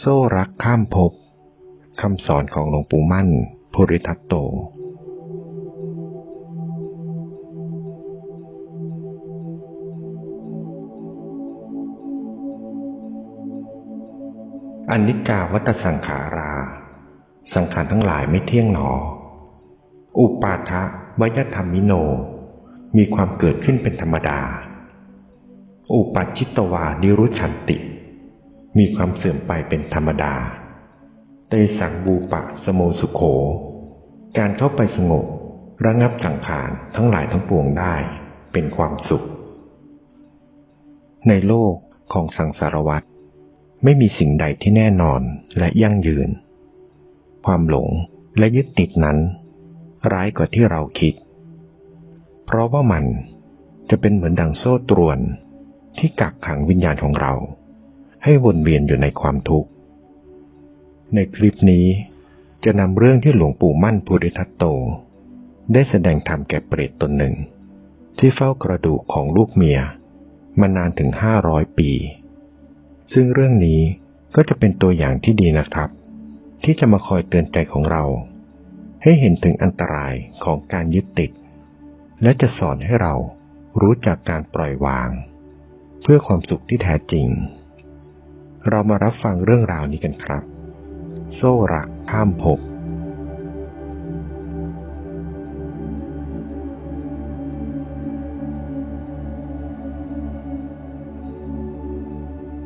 โซ่รักข้ามภพคำสอนของหลวงปู่มั่น ภูริทัตโต อนิจจาวัตสังขารา สังขารทั้งหลายไม่เที่ยงหนอ อุปาทะวยธรรมิโน มีความเกิดขึ้นเป็นธรรมดา อุปัชิตวานิรุชันติ มีความเสื่อมไปเป็นธรรมดา เตสังบูปะสโมสุโข การเข้าไปสงบระงับสังขารทั้งหลายทั้งปวงได้เป็นความสุข ในโลกของสังสารวัฏไม่มีสิ่งใดที่แน่นอนและยั่งยืน ความหลงและยึดติดนั้น ร้ายกว่าที่เราคิด เพราะว่ามันจะเป็นเหมือนดังโซ่ตรวนที่กักขังวิญญาณของเรา ให้วนเวียนอยู่ในความทุกข์ ในคลิปนี้จะนำเรื่องที่หลวงปู่มั่นภูริทัตโต ได้แสดงธรรมแก่เปรตตนหนึ่ง ที่เฝ้ากระดูกของลูกเมียมานานถึงห้าร้อยปี ซึ่งเรื่องนี้ก็จะเป็นตัวอย่างที่ดีนะครับ ที่จะมาคอยเตือนใจของเรา ให้เห็นถึงอันตรายของการยึดติด และจะสอนให้เรารู้จักการปล่อยวาง เพื่อความสุขที่แท้จริง เรามารับฟังเรื่องราวนี้กันครับ โซ่รักข้ามภพ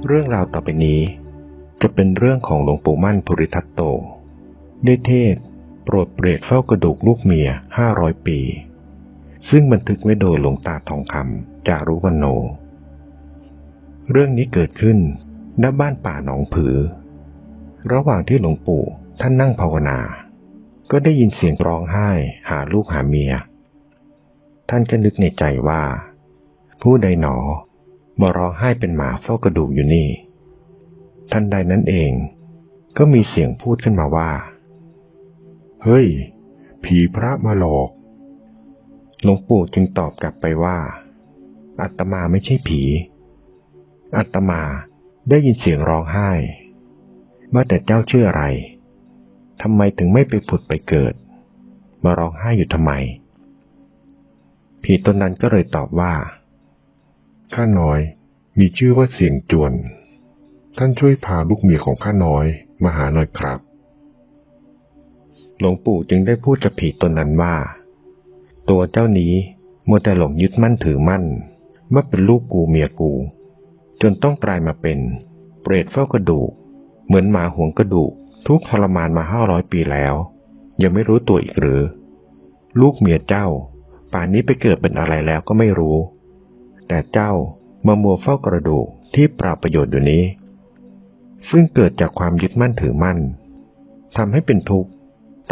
เรื่องราวต่อไปนี้ จะเป็นเรื่องของหลวงปู่มั่นภูริทัตโต ได้เทศโปรดเปรตเฝ้ากระดูกลูกเมียห้าร้อยปี ซึ่งบันทึกไว้โดยหลวงตาทองคำจารุวันโน เรื่องนี้เกิดขึ้น ณบ้านป่าหนองผือ ระหว่างที่หลวงปู่ท่านนั่งภาวนา ก็ได้ยินเสียงร้องไห้หาลูกหาเมีย ท่านก็นึกในใจว่า ผู้ใดหนอมาร้องไห้เป็นหมาเฝ้ากระดูกอยู่นี่ทันใดนั้นเองก็มีเสียงพูดขึ้นมาว่า เฮ้ย ผีพระมาหลอก หลวงปู่จึงตอบกลับไปว่า อัตมาไม่ใช่ผี อัตมา ได้ยินเสียงร้องไห้ ว่าแต่เจ้าชื่ออะไรทำไมถึงไม่ไปผุดไปเกิด มาร้องไห้อยู่ทำไม ผีตนนั้นก็เลยตอบว่า ข้าน้อยมีชื่อว่าเสียงจวน ท่านช่วยพาลูกเมียของข้าน้อยมาหาหน่อยครับ หลวงปู่จึงได้พูดกับผีตนนั้นว่า ตัวเจ้านี้มัวแต่หลงยึดมั่นถือมั่นว่าเป็นลูกกูเมียกู จนต้องกลายมาเป็น เปรตเฝ้ากระดูก เหมือนหมาหวงกระดูก ทุกทรมานมาห้าร้อยปีแล้ว ยังไม่รู้ตัวอีกหรือ ลูกเมียเจ้า ป่านนี้ไปเกิดเป็นอะไรแล้วก็ไม่รู้ แต่เจ้ามามัวเฝ้ากระดูกที่ปราประโยชน์อยู่นี้ ซึ่งเกิดจากความยึดมั่นถือมั่นทำให้เป็นทุกข์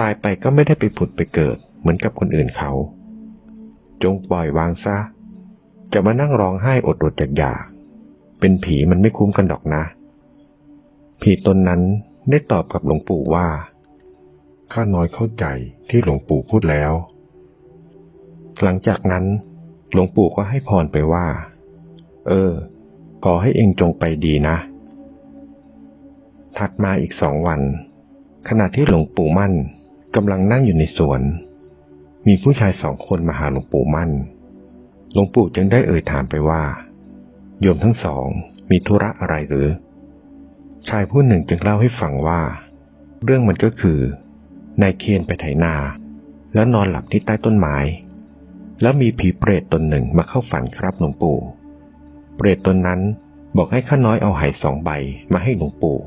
ตายไปก็ไม่ได้ไปผุดไปเกิดเหมือนกับคนอื่นเขา จงปล่อยวางซะ จะมานั่งร้องไห้อดอดอยาก เป็นผีมันไม่คุ้มกันดอกนะ ผีตนนั้นได้ตอบกับหลวงปู่ว่า ข้าน้อยเข้าใจที่หลวงปู่พูดแล้ว หลังจากนั้น หลวงปู่ก็ให้พรไปว่า เออ ขอให้เองจงไปดีนะ ถัดมาอีกสองวัน ขณะที่หลวงปู่มั่นกำลังนั่งอยู่ในสวน มีผู้ชายสองคนมาหาหลวงปู่มั่น หลวงปู่จึงได้เอ่ยถามไปว่า โยมทั้งสองมีธุระอะไรหรือ ชายผู้หนึ่งจึงเล่าให้ฟังว่า เรื่องมันก็คือนายเคียนไปไถนา แล้วนอนหลับที่ใต้ต้นไม้แล้วมีผีเปรตตนหนึ่งมาเข้าฝันครับหลวงปู่ เปรตตนนั้นบอกให้ข้าน้อยเอาไหสองใบมาให้หลวงปู่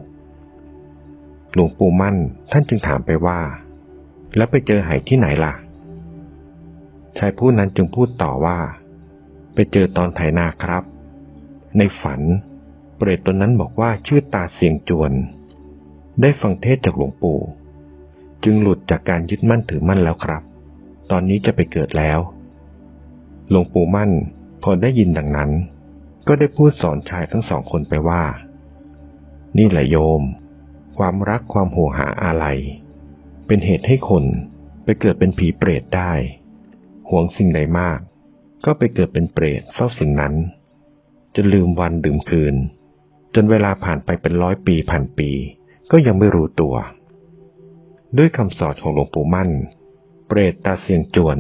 หลวงปู่มั่นท่านจึงถามไปว่า แล้วไปเจอไหที่ไหนล่ะ ชายผู้นั้นจึงพูดต่อว่า ไปเจอตอนไถนาครับ ในฝัน เปรตตนนั้นบอกว่าชื่อตาเสียงจวน ได้ฟังเทศจากหลวงปู่ จึงหลุดจากการยึดมั่นถือมั่นแล้วครับ ตอนนี้จะไปเกิดแล้ว หลวงปู่มั่นพอได้ยินดังนั้น ก็ได้พูดสอนชายทั้งสองคนไปว่า นี่แหละโยม ความรักความห่วงหาอะไร เป็นเหตุให้คนไปเกิดเป็นผีเปรตได้ห่วงสิ่งใดมาก ก็ไปเกิดเป็นเปรตเฝ้าสิ่งนั้น จะลืมวันดื่มคืน จนเวลาผ่านไปเป็นร้อยปีผ่านปี ก็ยังไม่รู้ตัว ด้วยคำสอนของหลวงปู่มั่น เปรตตาเสียงจวน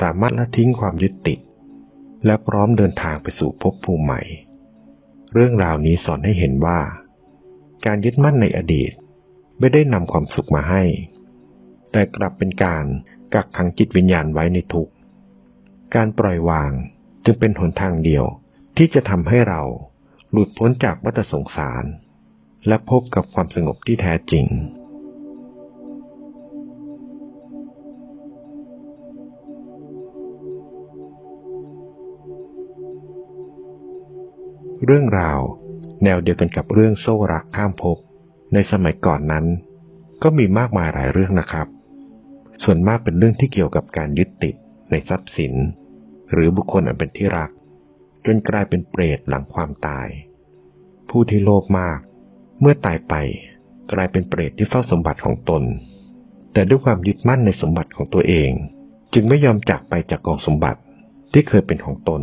สามารถละทิ้งความยึดติด และพร้อมเดินทางไปสู่ภพภูมิใหม่ เรื่องราวนี้สอนให้เห็นว่า การยึดมั่นในอดีตไม่ได้นำความสุขมาให้ แต่กลับเป็นการกักขังจิตวิญญาณไว้ในทุกข์ การปล่อยวางจึงเป็นหนทางเดียว ที่จะทำให้เราหลุดพ้นจากวัฏสงสาร และพบกับความสงบที่แท้จริง เรื่องราวแนวเดียวกันกับเรื่องโซ่รักข้ามภพในสมัยก่อนนั้น ก็มีมากมายหลายเรื่องนะครับ ส่วนมากเป็นเรื่องที่เกี่ยวกับการยึดติดในทรัพย์สิน หรือบุคคลอันเป็นที่รัก จนกลายเป็นเปรตหลังความตาย ผู้ที่โลภมาก เมื่อตายไปกลายเป็นเปรตที่เฝ้าสมบัติของตน แต่ด้วยความยึดมั่นในสมบัติของตัวเอง จึงไม่ยอมจากไปจากกองสมบัติที่เคยเป็นของตน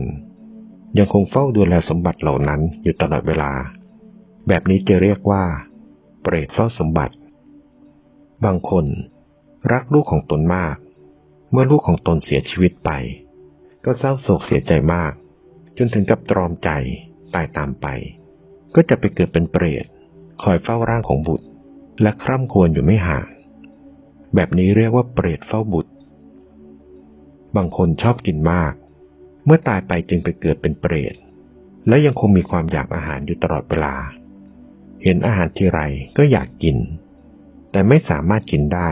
ยังคงเฝ้าดูแลสมบัติเหล่านั้นอยู่ตลอดเวลา แบบนี้จะเรียกว่า เปรตเฝ้าสมบัติ บางคนรักลูกของตนมาก เมื่อลูกของตนเสียชีวิตไป ก็เศร้าโศกเสียใจมาก จนถึงกับตรอมใจตายตามไป ก็จะไปเกิดเป็นเปรตคอยเฝ้าร่างของบุตร และคร่ำครวญอยู่ไม่ห่าง แบบนี้เรียกว่าเปรตเฝ้าบุตร บางคนชอบกินมาก เมื่อตายไปจึงไปเกิดเป็นเปรต และยังคงมีความอยากอาหารอยู่ตลอดเวลา เห็นอาหารทีไรก็อยากกิน แต่ไม่สามารถกินได้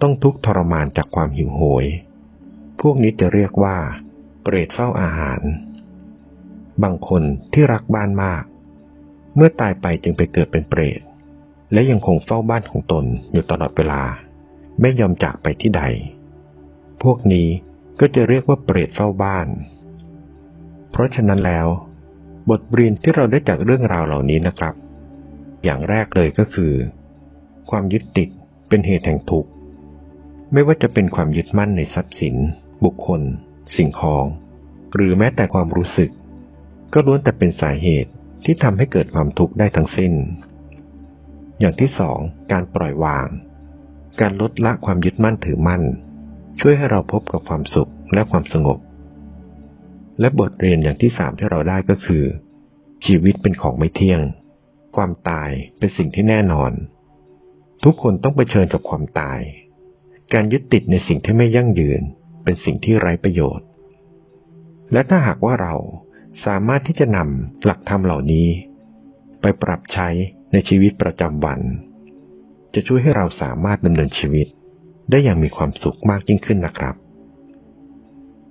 ต้องทุกข์ทรมานจากความหิวโหย พวกนี้จะเรียกว่า เปรตเฝ้าอาหาร บางคนที่รักบ้านมาก เมื่อตายไปจึงไปเกิดเป็นเปรต และยังคงเฝ้าบ้านของตนอยู่ตลอดเวลา ไม่ยอมจากไปที่ใด พวกนี้ก็จะเรียกว่าเปรตเฝ้าบ้าน เพราะฉะนั้นแล้ว บทเรียนที่เราได้จากเรื่องราวเหล่านี้นะครับ อย่างแรกเลยก็คือ ความยึดติดเป็นเหตุแห่งทุกข์ ไม่ว่าจะเป็นความยึดมั่นในทรัพย์สิน บุคคล สิ่งของ หรือแม้แต่ความรู้สึก ก็ล้วนแต่เป็นสาเหตุที่ทำให้เกิดความทุกข์ได้ทั้งสิ้น อย่างที่สองการปล่อยวาง การลดละความยึดมั่นถือมั่น ช่วยให้เราพบกับความสุขและความสงบ และบทเรียนอย่างที่สามที่เราได้ก็คือ ชีวิตเป็นของไม่เที่ยง ความตายเป็นสิ่งที่แน่นอน ทุกคนต้องไปเผชิญกับความตาย การยึดติดในสิ่งที่ไม่ยั่งยืน เป็นสิ่งที่ไร้ประโยชน์ และถ้าหากว่าเรา สามารถที่จะนำหลักธรรมเหล่านี้ ไปปรับใช้ในชีวิตประจำวัน จะช่วยให้เราสามารถดำเนินชีวิต ได้อย่างมีความสุขมากยิ่งขึ้นนะครับ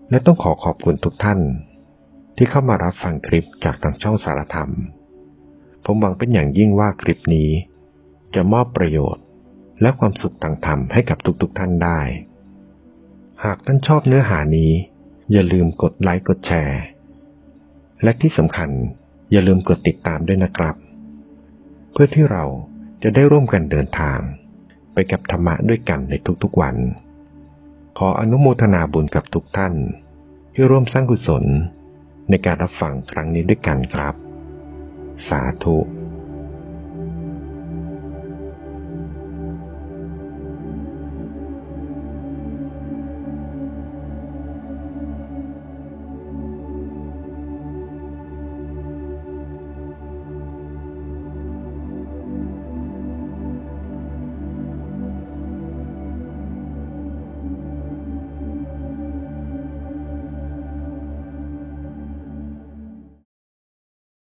และต้องขอขอบคุณทุกท่าน ที่เข้ามารับฟังคลิปจากทางช่องสารธรรม ผมหวังเป็นอย่างยิ่งว่าคลิปนี้ จะมอบประโยชน์และความสุขทางธรรมให้กับทุกๆท่านได้ หากท่านชอบเนื้อหานี้ อย่าลืมกดไลค์กดแชร์ และที่สำคัญอย่าลืมกดติดตามด้วยนะครับ เพื่อที่เราจะได้ร่วมกันเดินทาง ไปกับธรรมะด้วยกันในทุกๆวัน ขออนุโมทนาบุญกับทุกท่าน ที่ร่วมสร้างกุศลในการรับฟังครั้งนี้ด้วยกันครับ สาธุ